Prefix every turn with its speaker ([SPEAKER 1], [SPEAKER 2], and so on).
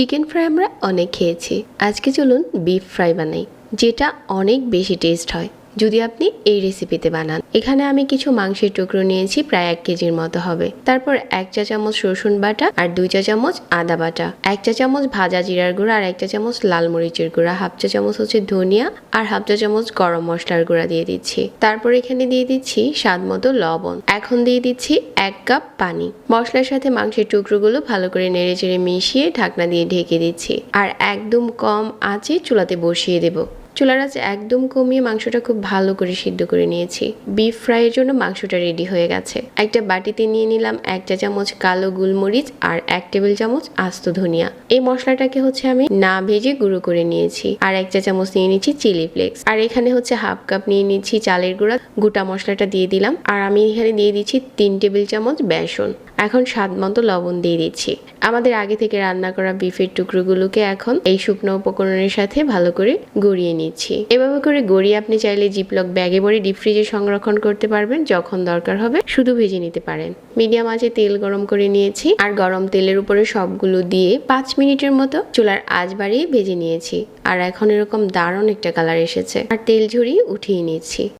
[SPEAKER 1] Chicken fry আমরা অনেক খেয়েছি। আজকে চলুন বিফ ফ্রাই বানাই, যেটা অনেক বেশি টেস্ট হয়। যদি আপনি এই রেসিপিতে বানান। এখানে আমি কিছু মাংসের টুকরো নিয়েছি, প্রায় এক কেজির মতো হবে। তারপর এক চা চামচ রসুন বাটা আর দুই চা চামচ আদা বাটা। এক চা চামচ ভাজা জিরার গুঁড়া আর এক চা চামচ লাল মরিচের গুঁড়া। হাফ চা চামচ হচ্ছে ধনিয়া আর হাফ চা চামচ গরম মশলার গুঁড়া দিয়ে দিচ্ছি। তারপর এখানে দিয়ে দিচ্ছি স্বাদ মতো লবণ। এখন দিয়ে দিচ্ছি এক কাপ পানি। মশলার সাথে মাংসের টুকরোগুলো ভালো করে নেড়ে চেড়ে মিশিয়ে ঢাকনা দিয়ে ঢেকে দিচ্ছি। আর একদম কম আঁচে চুলাতে বসিয়ে দেবো। চুলার আঁচ একদম কমিয়ে মাংসটা খুব ভালো করে সিদ্ধ করে নিয়েছি। বিফ ফ্রাইয়ের জন্য মাংসটা রেডি হয়ে গেছে। একটা বাটিতে নিয়ে নিলাম এক চা চামচ কালো গোলমরিচ আর এক টেবিল চামচ আস্ত ধনিয়া। এই মশলাটাকে হচ্ছে আমি না ভেজে গুঁড়ো করে নিয়েছি। আর এক চা চামচ নিয়ে নিচ্ছি চিলি ফ্লেক্স আর এখানে হচ্ছে হাফ কাপ নিয়ে নিচ্ছি চালের গুঁড়া। গোটা মশলাটা দিয়ে দিলাম। আর আমি এখানে দিয়ে দিচ্ছি তিন টেবিল চামচ বেসন। এখন স্বাদ মতো লবণ দিয়ে দিচ্ছি। আমাদের আগে থেকে রান্না করা বিফের টুকরোগুলোকে এখন এই শুকনো উপকরণের সাথে ভালো করে গড়িয়ে নিচ্ছি এভাবে করে গড়িয়ে আপনি চাইলে জিপলক ব্যাগে ভরে ডিপ ফ্রিজে সংরক্ষণ করতে পারবেন, যখন দরকার হবে শুধু ভেজে নিতে পারেন। মিডিয়াম আঁচে তেল গরম করে নিয়েছি আর গরম তেলের উপরে সবগুলো দিয়ে পাঁচ মিনিটের মতো চুলার আঁচ বাড়িয়ে ভেজে নিয়েছি। আর এখন এরকম দারুণ একটা কালার এসেছে। আর তেল ঝরিয়ে উঠিয়ে নিয়েছি।